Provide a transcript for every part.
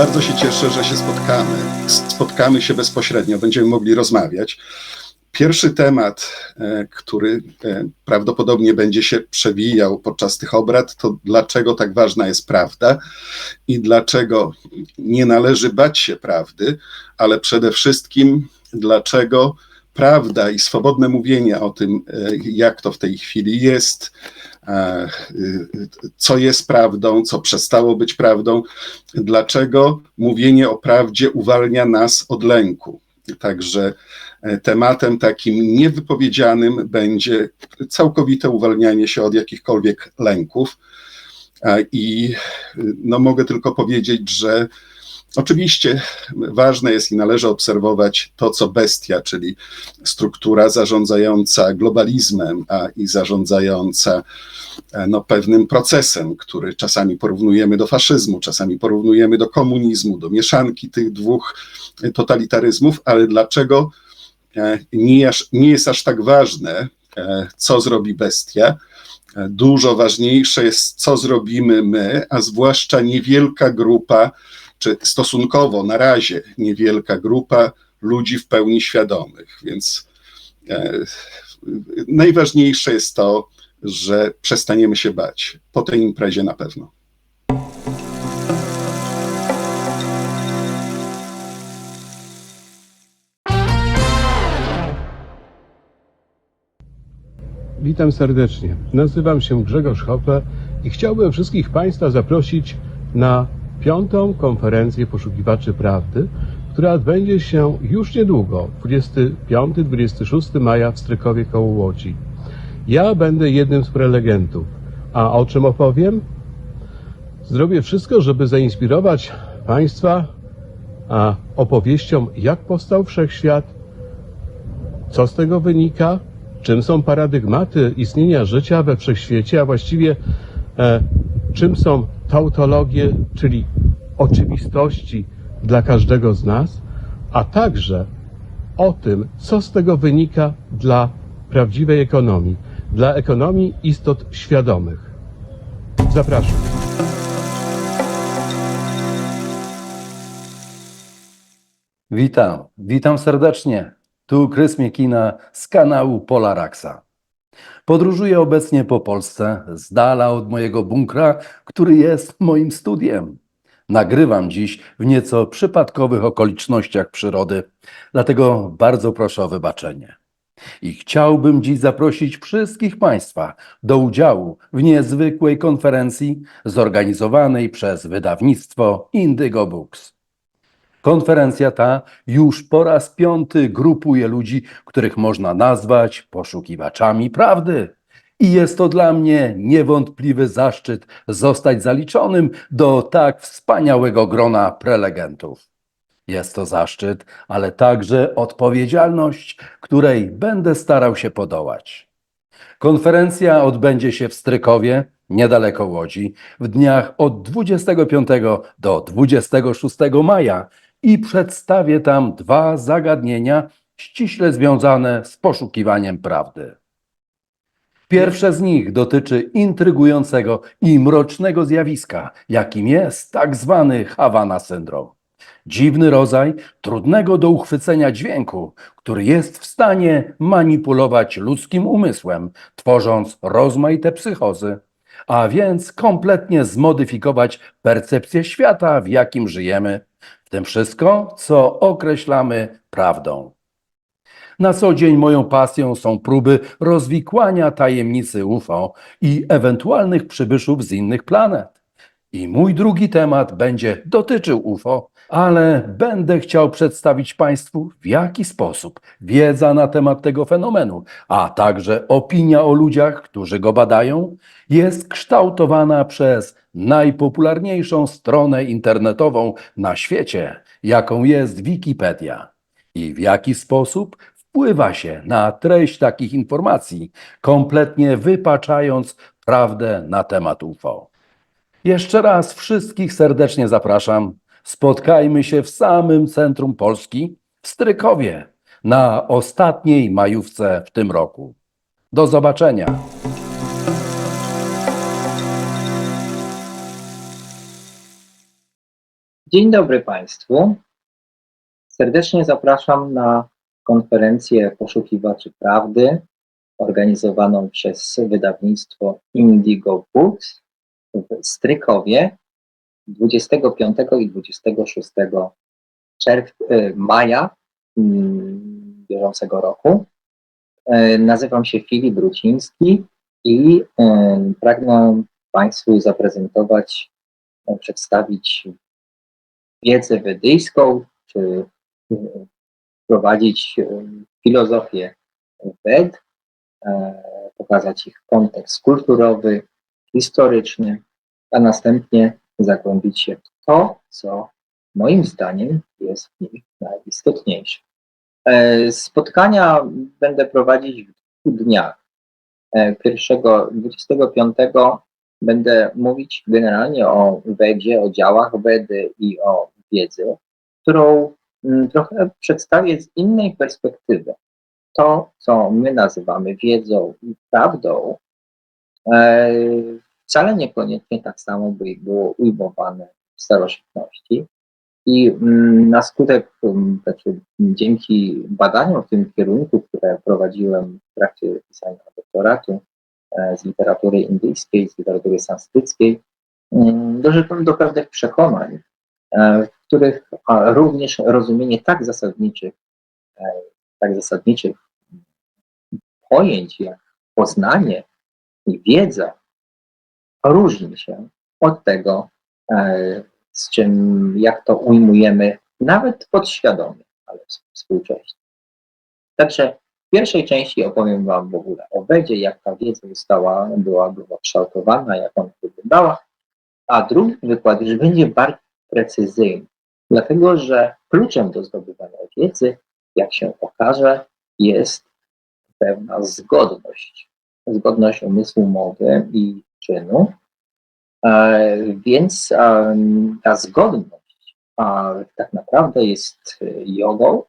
Bardzo się cieszę, że się spotkamy. Spotkamy się bezpośrednio, będziemy mogli rozmawiać. Pierwszy temat, e, który e, prawdopodobnie będzie się przewijał podczas tych obrad, to dlaczego tak ważna jest prawda i dlaczego nie należy bać się prawdy, ale przede wszystkim dlaczego prawda i swobodne mówienie o tym, e, jak to w tej chwili jest, co jest prawdą, co przestało być prawdą, dlaczego mówienie o prawdzie uwalnia nas od lęku. Także tematem takim niewypowiedzianym będzie całkowite uwalnianie się od jakichkolwiek lęków. I no, mogę tylko powiedzieć, że Oczywiście ważne jest i należy obserwować to, co bestia, czyli struktura zarządzająca globalizmem a i zarządzająca no, pewnym procesem, który czasami porównujemy do faszyzmu, czasami porównujemy do komunizmu, do mieszanki tych dwóch totalitaryzmów, ale dlaczego nie, nie jest aż tak ważne, co zrobi bestia? Dużo ważniejsze jest, co zrobimy my, a zwłaszcza niewielka grupa czy stosunkowo na razie niewielka grupa ludzi w pełni świadomych. Więc e, najważniejsze jest to, że przestaniemy się bać. Po tej imprezie na pewno. Witam serdecznie. Nazywam się Grzegorz Hoppe i chciałbym wszystkich Państwa zaprosić na piątą konferencję poszukiwaczy prawdy, która odbędzie się już niedługo, 25-26 maja w Strykowie koło Łodzi. Ja będę jednym z prelegentów. A o czym opowiem? Zrobię wszystko, żeby zainspirować Państwa opowieścią, jak powstał wszechświat, co z tego wynika, czym są paradygmaty istnienia życia we wszechświecie, a właściwie e, czym są tautologie, czyli oczywistości dla każdego z nas, a także o tym, co z tego wynika dla prawdziwej ekonomii, dla ekonomii istot świadomych. Zapraszam. Witam, witam serdecznie. Tu Krys Miekina z kanału Polaraxa. Podróżuję obecnie po Polsce, z dala od mojego bunkra, który jest moim studiem. Nagrywam dziś w nieco przypadkowych okolicznościach przyrody, dlatego bardzo proszę o wybaczenie. I chciałbym dziś zaprosić wszystkich Państwa do udziału w niezwykłej konferencji zorganizowanej przez wydawnictwo Indigo Books. Konferencja ta już po raz piąty grupuje ludzi, których można nazwać poszukiwaczami prawdy. I jest to dla mnie niewątpliwy zaszczyt zostać zaliczonym do tak wspaniałego grona prelegentów. Jest to zaszczyt, ale także odpowiedzialność, której będę starał się podołać. Konferencja odbędzie się w Strykowie, niedaleko Łodzi, w dniach od 25 do 26 maja i przedstawię tam dwa zagadnienia ściśle związane z poszukiwaniem prawdy. Pierwsze z nich dotyczy intrygującego i mrocznego zjawiska, jakim jest tak zwany Havana syndrom. Dziwny rodzaj trudnego do uchwycenia dźwięku, który jest w stanie manipulować ludzkim umysłem, tworząc rozmaite psychozy, a więc kompletnie zmodyfikować percepcję świata, w jakim żyjemy, w tym wszystko, co określamy prawdą. Na co dzień moją pasją są próby rozwikłania tajemnicy UFO i ewentualnych przybyszów z innych planet. I mój drugi temat będzie dotyczył UFO, ale będę chciał przedstawić Państwu, w jaki sposób wiedza na temat tego fenomenu, a także opinia o ludziach, którzy go badają, jest kształtowana przez najpopularniejszą stronę internetową na świecie, jaką jest Wikipedia. I w jaki sposób wpływa się na treść takich informacji, kompletnie wypaczając prawdę na temat UFO. Jeszcze raz wszystkich serdecznie zapraszam. Spotkajmy się w samym centrum Polski, w Strykowie, na ostatniej majówce w tym roku. Do zobaczenia. Dzień dobry Państwu. Serdecznie zapraszam na konferencję Poszukiwaczy Prawdy organizowaną przez wydawnictwo Indigo Books w Strykowie 25 i 26 czerw- e, maja mm, bieżącego roku. E, Nazywam się Filip Bruciński i e, pragnę Państwu zaprezentować, e, przedstawić wiedzę wedyjską, czy prowadzić filozofię Ved, e, pokazać ich kontekst kulturowy, historyczny, a następnie zagłębić się w to, co moim zdaniem jest w nich najistotniejsze. E, Spotkania będę prowadzić w dwóch dniach. E, Pierwszego, 25 będę mówić generalnie o Wedzie, o działach Wedy i o wiedzy, którą mm, trochę przedstawię z innej perspektywy. To, co my nazywamy wiedzą i prawdą, e, wcale niekoniecznie tak samo by było ujmowane w starożytności. I mm, na skutek, mm, znaczy dzięki badaniom w tym kierunku, które prowadziłem w trakcie pisania doktoratu e, z literatury indyjskiej, z literatury sanskryckiej, mm, doszedłem do pewnych przekonań, e, w których również rozumienie tak zasadniczych, e, tak zasadniczych pojęć jak poznanie i wiedza różni się od tego, e, z czym, jak to ujmujemy, nawet podświadomie, ale współcześnie. Także w pierwszej części opowiem Wam w ogóle o Wedzie, jak ta wiedza została, była, była kształtowana, jak ona wyglądała, a drugi wykład już będzie bardziej precyzyjny, dlatego że kluczem do zdobywania wiedzy, jak się okaże, jest pewna zgodność. Zgodność umysłu, mowy i czynu, E, Więc ta zgodność tak naprawdę jest e, jogą.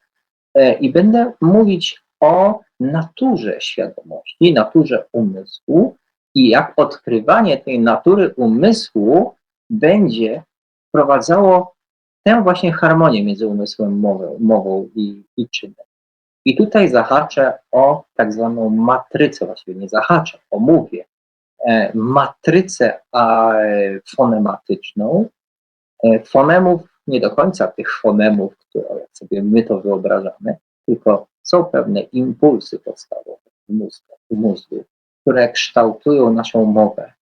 E, i będę mówić o naturze świadomości, naturze umysłu i jak odkrywanie tej natury umysłu będzie wprowadzało tę właśnie harmonię między umysłem, mową, mową i, i czynem. I tutaj zahaczę o tak zwaną matrycę, właściwie nie zahaczę, omówię matrycę a, e, fonematyczną. E, Fonemów, nie do końca tych fonemów, które sobie my to wyobrażamy, tylko są pewne impulsy podstawowe w mózgu, w mózgu które kształtują naszą mowę.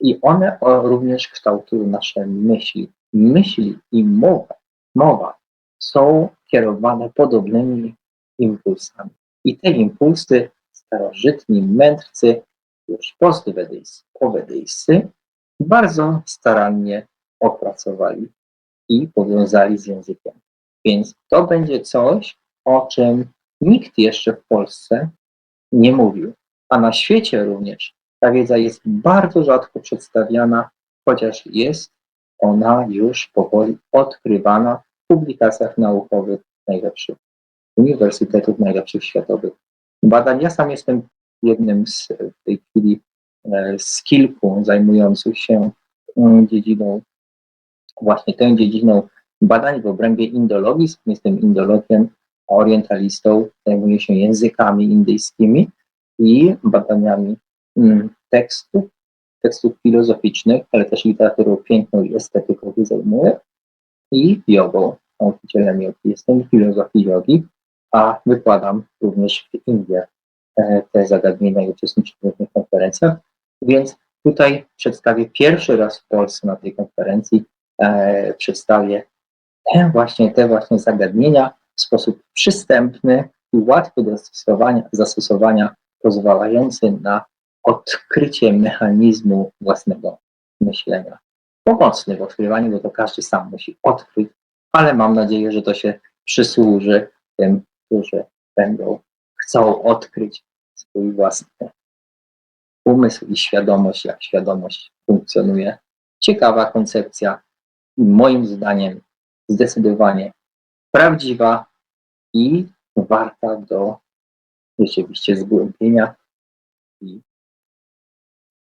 I one również kształtują nasze myśli. Myśli i mowa, mowa są kierowane podobnymi impulsami. I te impulsy starożytni mędrcy, już postwedyjscy, powedyjscy, bardzo starannie opracowali i powiązali z językiem. Więc to będzie coś, o czym nikt jeszcze w Polsce nie mówił. A na świecie również ta wiedza jest bardzo rzadko przedstawiana, chociaż jest ona już powoli odkrywana w publikacjach naukowych najlepszych uniwersytetów, najlepszych światowych badań. Ja sam jestem jednym z w tej chwili e, z kilku zajmujących się mm, dziedziną, właśnie tą dziedziną badań w obrębie indologii. Jestem indologiem, orientalistą, zajmuję się językami indyjskimi i badaniami mm, tekstów, tekstów filozoficznych, ale też literaturą piękną i estetyką zajmuję i jogą, nauczycielem jogi. Jestem filozofii jogi, a wykładam również w Indiach e, te zagadnienia i uczestniczę w różnych konferencjach, więc tutaj przedstawię pierwszy raz w Polsce na tej konferencji, e, przedstawię te właśnie, te właśnie zagadnienia w sposób przystępny i łatwy do zastosowania, zastosowania, pozwalający na odkrycie mechanizmu własnego myślenia. Pomocny w odkrywaniu, bo to każdy sam musi odkryć, ale mam nadzieję, że to się przysłuży tym, którzy będą, chcą odkryć swój własny umysł i świadomość, jak świadomość funkcjonuje. Ciekawa koncepcja i moim zdaniem zdecydowanie prawdziwa i warta do rzeczywiście zgłębienia. I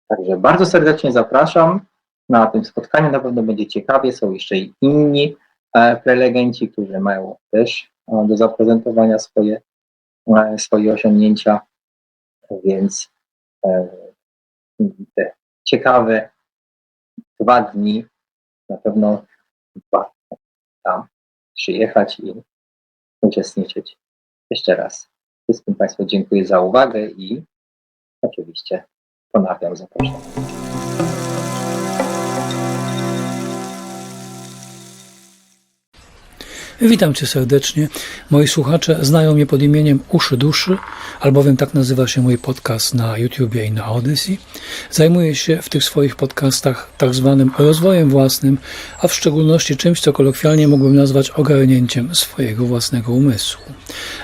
Także bardzo serdecznie zapraszam na tym spotkaniu. Na pewno będzie ciekawie. Są jeszcze i inni e, prelegenci, którzy mają też e, do zaprezentowania swoje, swoje osiągnięcia, więc e, te ciekawe dwa dni na pewno warto tam przyjechać i uczestniczyć. Jeszcze raz wszystkim Państwu dziękuję za uwagę i oczywiście ponawiam zaproszenie. Witam Cię serdecznie. Moi słuchacze znają mnie pod imieniem Uszy Duszy, albowiem tak nazywa się mój podcast na YouTubie i na Odyssey. Zajmuję się w tych swoich podcastach tak zwanym rozwojem własnym, a w szczególności czymś, co kolokwialnie mógłbym nazwać ogarnięciem swojego własnego umysłu.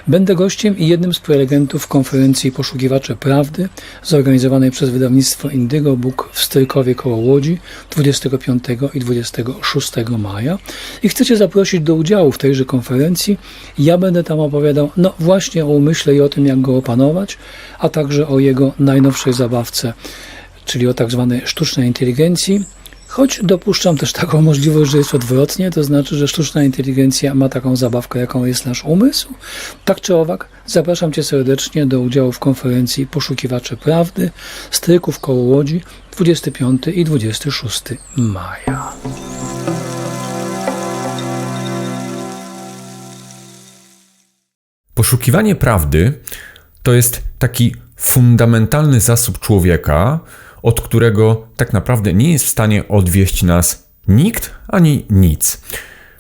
Będę gościem i jednym z prelegentów konferencji Poszukiwacze Prawdy, zorganizowanej przez wydawnictwo Indygo Book w Strykowie koło Łodzi 25 i 26 maja. I chcę Cię zaprosić do udziału w tejże konferencji. Ja będę tam opowiadał, no właśnie o umyśle i o tym, jak go opanować, a także o jego najnowszej zabawce, czyli o tak zwanej sztucznej inteligencji. Choć dopuszczam też taką możliwość, że jest odwrotnie, to znaczy, że sztuczna inteligencja ma taką zabawkę, jaką jest nasz umysł. Tak czy owak, zapraszam Cię serdecznie do udziału w konferencji Poszukiwacze Prawdy, Stryków koło Łodzi 25 i 26 maja. Poszukiwanie prawdy to jest taki fundamentalny zasób człowieka, od którego tak naprawdę nie jest w stanie odwieść nas nikt ani nic.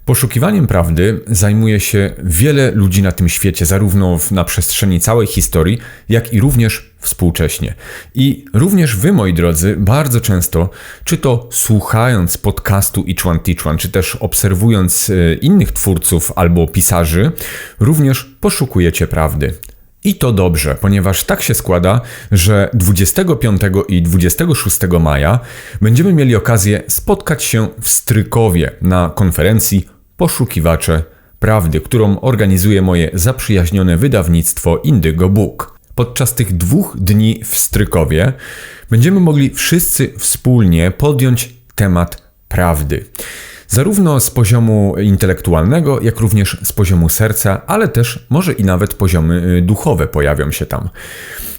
Poszukiwaniem prawdy zajmuje się wiele ludzi na tym świecie, zarówno na przestrzeni całej historii, jak i również współcześnie. I również wy, moi drodzy, bardzo często, czy to słuchając podcastu Teach One, czy też obserwując e, innych twórców albo pisarzy, również poszukujecie prawdy. I to dobrze, ponieważ tak się składa, że 25 i 26 maja będziemy mieli okazję spotkać się w Strykowie na konferencji Poszukiwacze Prawdy, którą organizuje moje zaprzyjaźnione wydawnictwo Indygo Book. Podczas tych dwóch dni w Strykowie będziemy mogli wszyscy wspólnie podjąć temat prawdy. Zarówno z poziomu intelektualnego, jak również z poziomu serca, ale też może i nawet poziomy y, duchowe pojawią się tam.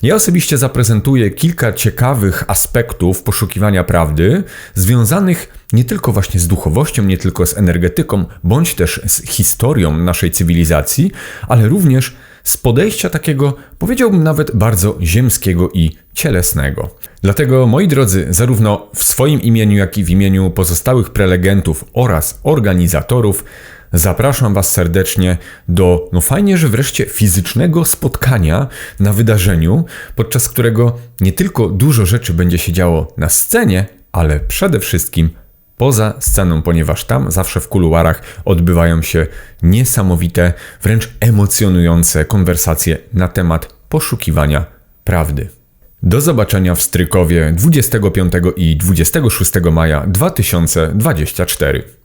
Ja osobiście zaprezentuję kilka ciekawych aspektów poszukiwania prawdy, związanych nie tylko właśnie z duchowością, nie tylko z energetyką, bądź też z historią naszej cywilizacji, ale również z podejścia takiego, powiedziałbym nawet bardzo ziemskiego i cielesnego. Dlatego, moi drodzy, zarówno w swoim imieniu, jak i w imieniu pozostałych prelegentów oraz organizatorów, zapraszam Was serdecznie do, no fajnie, że wreszcie fizycznego spotkania na wydarzeniu, podczas którego nie tylko dużo rzeczy będzie się działo na scenie, ale przede wszystkim poza sceną, ponieważ tam zawsze w kuluarach odbywają się niesamowite, wręcz emocjonujące konwersacje na temat poszukiwania prawdy. Do zobaczenia w Strykowie 25 i 26 maja 2024.